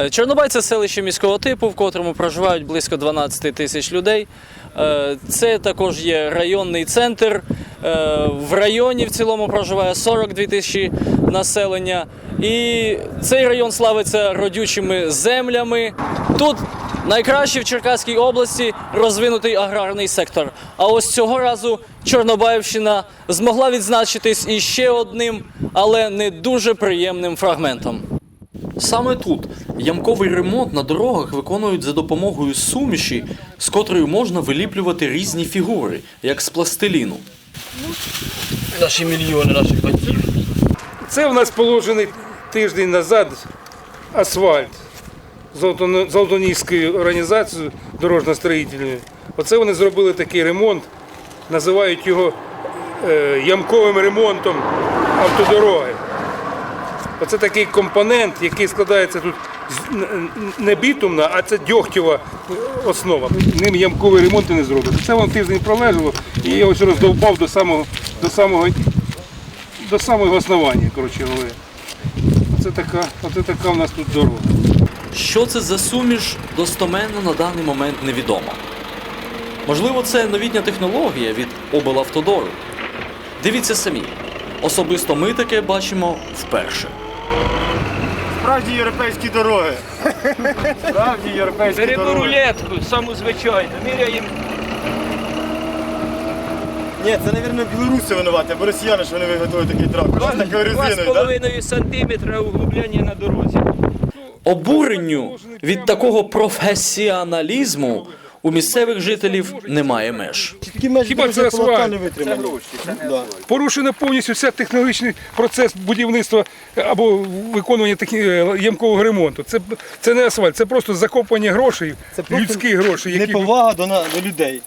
Е, Чорнобай це селище міського типу, в котрому проживають близько 12 тисяч людей. Е, Це також є районний центр. Е, В районі в цілому проживає 42 тисячі населення. І цей район славиться родючими землями. Тут найкращий в Черкаській області розвинутий аграрний сектор. А ось цього разу Чорнобаївщина змогла відзначитись іще одним, але не дуже приємним фрагментом. Саме тут ямковий ремонт на дорогах виконують за допомогою суміші, з котрою можна виліплювати різні фігури, як з пластиліну. Наші мільйони наших батьків. Це в нас положений тиждень назад асфальт Золотоно- Золотоніською організацією дорожньо-строїтельною. Оце вони зробили такий ремонт, називають його е, ямковим ремонтом автодороги. Оце такий компонент, який складається тут не бітумна, а це дьогтєва основа. Ним ямковий ремонт і не зробити. Це воно тиждень пролежало і я ось роздовбав до самого, до самого до самого основання, коротше говоря. Оце така, оце така в нас тут дорога. Що це за суміш, достоменно на даний момент невідомо. Можливо, це новітня технологія від облавтодору. Дивіться самі. Особисто ми таке бачимо вперше. Справді європейські дороги. Справді європейські Беремо дороги. рулетку, саму звичайну, міряємо. Ні, це, мабуть, білоруси винуваті, або росіяни, що вони виготовили такий трактор. З такою Два з резиною, так? половиною сантиметра углублення на дорозі. Обуренню від такого професіоналізму у місцевих жителів немає меж. Хіба це асфальт? Порушено повністю вся технологічний процес будівництва або виконування е, ямкового ремонту. Це, це не асфальт, це просто закопання грошей, людських грошей. людські гроші, які Неповага до, до людей.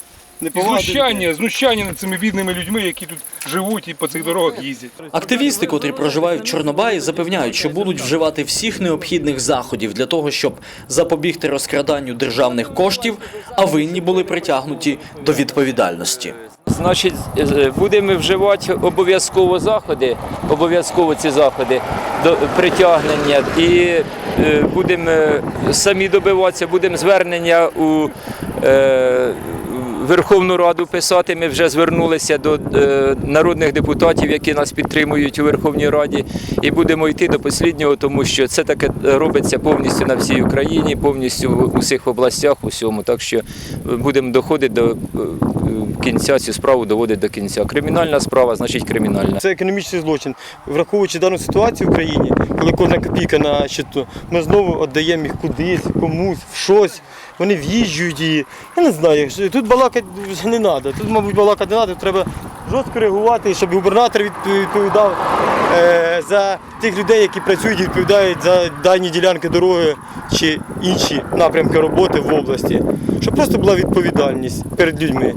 І знущання, знущання над цими бідними людьми, які тут живуть і по цих дорогах їздять. Активісти, котрі проживають в Чорнобаї, запевняють, що будуть вживати всіх необхідних заходів для того, щоб запобігти розкраданню державних коштів, а винні були притягнуті до відповідальності. Значить, е, будемо вживати обов'язково заходи, обов'язково ці заходи до притягнення і е, будемо е, самі добиватися, будемо звернення у е, Верховну Раду писати. Ми вже звернулися до е, народних депутатів, які нас підтримують у Верховній Раді, і будемо йти до посліднього, тому що це таке робиться повністю на всій Україні, повністю в усіх областях, усьому. Так що будемо доходити до е, кінця цю справу доводить до кінця. Кримінальна справа, значить кримінальна. Це економічний злочин. Враховуючи дану ситуацію в країні, коли кожна копійка на щиту, ми знову віддаємо їх кудись, комусь, в щось. Вони в'їжджують її. Я не знаю, тут балакати вже не треба. Тут, мабуть, балакати не треба. Треба жорстко реагувати, щоб губернатор відп- відповідав е, за тих людей, які працюють і відповідають за дані ділянки дороги чи інші напрямки роботи в області. Щоб просто була відповідальність перед людьми.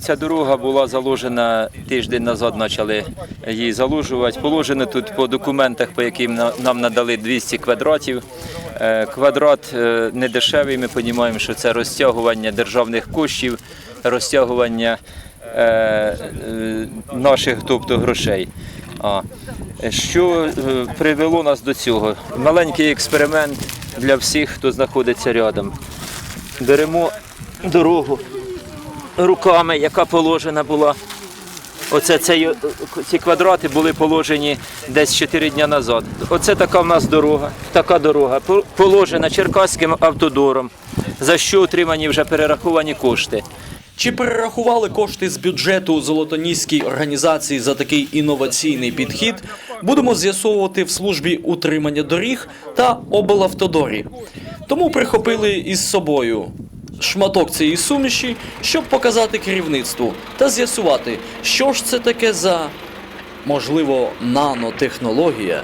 Ця дорога була заложена тиждень назад, почали її заложувати. Положено тут по документах, по яким нам надали 200 квадратів. Е, Квадрат е, не дешевий, ми розуміємо, що це розтягування державних коштів, розтягування е, наших, тобто грошей. Що привело нас до цього? Маленький експеримент для всіх, хто знаходиться рядом. Беремо дорогу руками, яка положена була. Оце цей, ці квадрати були положені десь 4 дні назад. Оце така в нас дорога, така дорога, положена Черкаським автодором, за що отримані вже перераховані кошти. Чи перерахували кошти з бюджету Золотоніській організації за такий інноваційний підхід? Будемо з'ясовувати в службі утримання доріг та облавтодорі. Тому прихопили із собою шматок цієї суміші, щоб показати керівництву та з'ясувати, що ж це таке за можливо нанотехнологія,